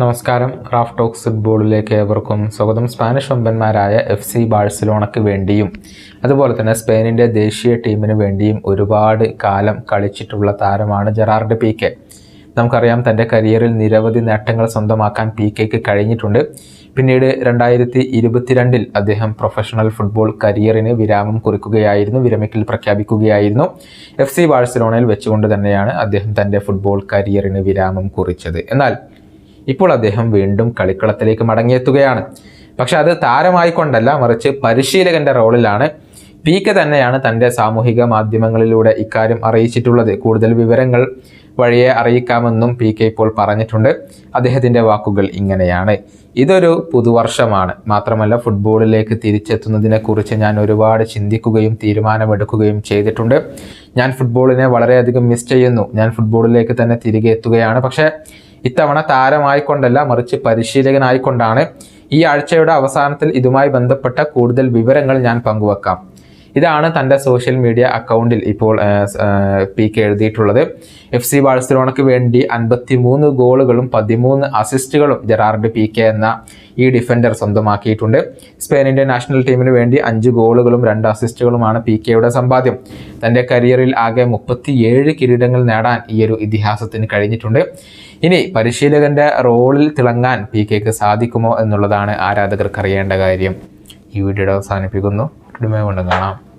നമസ്കാരം. Craft talks ഫുട്ബോളിലേക്ക് ഏവർക്കും സ്വാഗതം. സ്പാനിഷ് വമ്പന്മാരായ എഫ് സി ബാഴ്സലോണയ്ക്ക് വേണ്ടിയും അതുപോലെ തന്നെ സ്പെയിനിന്റെ ദേശീയ ടീമിന് വേണ്ടിയും ഒരുപാട് കാലം കളിച്ചിട്ടുള്ള താരമാണ് ജെറാർഡ് പി കെ നമുക്കറിയാം തന്റെ കരിയറിൽ നിരവധി നേട്ടങ്ങൾ സ്വന്തമാക്കാൻ പി കെക്ക് കഴിഞ്ഞിട്ടുണ്ട്. പിന്നീട് രണ്ടായിരത്തി ഇരുപത്തിരണ്ടിൽ അദ്ദേഹം പ്രൊഫഷണൽ ഫുട്ബോൾ കരിയറിന് വിരാമം കുറിക്കുകയായിരുന്നു വിരമിക്കൽ പ്രഖ്യാപിക്കുകയായിരുന്നു. എഫ് സി ബാഴ്സലോണയിൽ വെച്ചുകൊണ്ട് തന്നെയാണ് അദ്ദേഹം തന്റെ ഫുട്ബോൾ കരിയറിന് വിരാമം കുറിച്ചത്. എന്നാൽ ഇപ്പോൾ അദ്ദേഹം വീണ്ടും കളിക്കളത്തിലേക്ക് മടങ്ങിയെത്തുകയാണ്. പക്ഷെ അത് താരമായിക്കൊണ്ടല്ല മറിച്ച് പരിശീലകന്റെ റോളിലാണ്. പി കെ തന്നെയാണ് തന്റെ സാമൂഹിക മാധ്യമങ്ങളിലൂടെ ഇക്കാര്യം അറിയിച്ചിട്ടുള്ളത്. കൂടുതൽ വിവരങ്ങൾ വഴിയെ അറിയിക്കാമെന്നും പി കെ ഇപ്പോൾ പറഞ്ഞിട്ടുണ്ട്. അദ്ദേഹത്തിന്റെ വാക്കുകൾ ഇങ്ങനെയാണ്. ഇതൊരു പുതുവർഷമാണ്. മാത്രമല്ല ഫുട്ബോളിലേക്ക് തിരിച്ചെത്തുന്നതിനെക്കുറിച്ച് ഞാൻ ഒരുപാട് ചിന്തിക്കുകയും തീരുമാനമെടുക്കുകയും ചെയ്തിട്ടുണ്ട്. ഞാൻ ഫുട്ബോളിനെ വളരെയധികം മിസ് ചെയ്യുന്നു. ഞാൻ ഫുട്ബോളിലേക്ക് തന്നെ തിരികെ എത്തുകയാണ്. പക്ഷേ ഇത്തവണ താരമായിക്കൊണ്ടല്ല മറിച്ച് പരിശീലകനായിക്കൊണ്ടാണ് ഈ ആഴ്ചയുടെ അവസാനത്തിൽ ഇതുമായി ബന്ധപ്പെട്ട കൂടുതൽ വിവരങ്ങൾ ഞാൻ പങ്കുവെക്കാം. ഇതാണ് തന്റെ സോഷ്യൽ മീഡിയ അക്കൗണ്ടിൽ ഇപ്പോൾ പി കെ എഴുതിയിട്ടുള്ളത്. എഫ് സി ബാഴ്സലോണയ്ക്ക് വേണ്ടി അൻപത്തി മൂന്ന് ഗോളുകളും പതിമൂന്ന് അസിസ്റ്റുകളും ജെറാർഡ് പി കെ എന്ന ഈ ഡിഫൻഡർ സ്വന്തമാക്കിയിട്ടുണ്ട്. സ്പെയിനിന്റെ നാഷണൽ ടീമിന് വേണ്ടി അഞ്ച് ഗോളുകളും രണ്ട് അസിസ്റ്റുകളുമാണ് പി കെയുടെ സമ്പാദ്യം. തന്റെ കരിയറിൽ ആകെ മുപ്പത്തിയേഴ് കിരീടങ്ങൾ നേടാൻ ഈ ഒരു ഇതിഹാസത്തിന് കഴിഞ്ഞിട്ടുണ്ട്. ഇനി പരിശീലകന്റെ റോളിൽ തിളങ്ങാൻ പി കെക്ക് സാധിക്കുമോ എന്നുള്ളതാണ് ആരാധകർക്ക് അറിയേണ്ട കാര്യം. ഈ വീഡിയോയുടെ അവസാനിപ്പിക്കുന്നു. വീണ്ടും കാണാം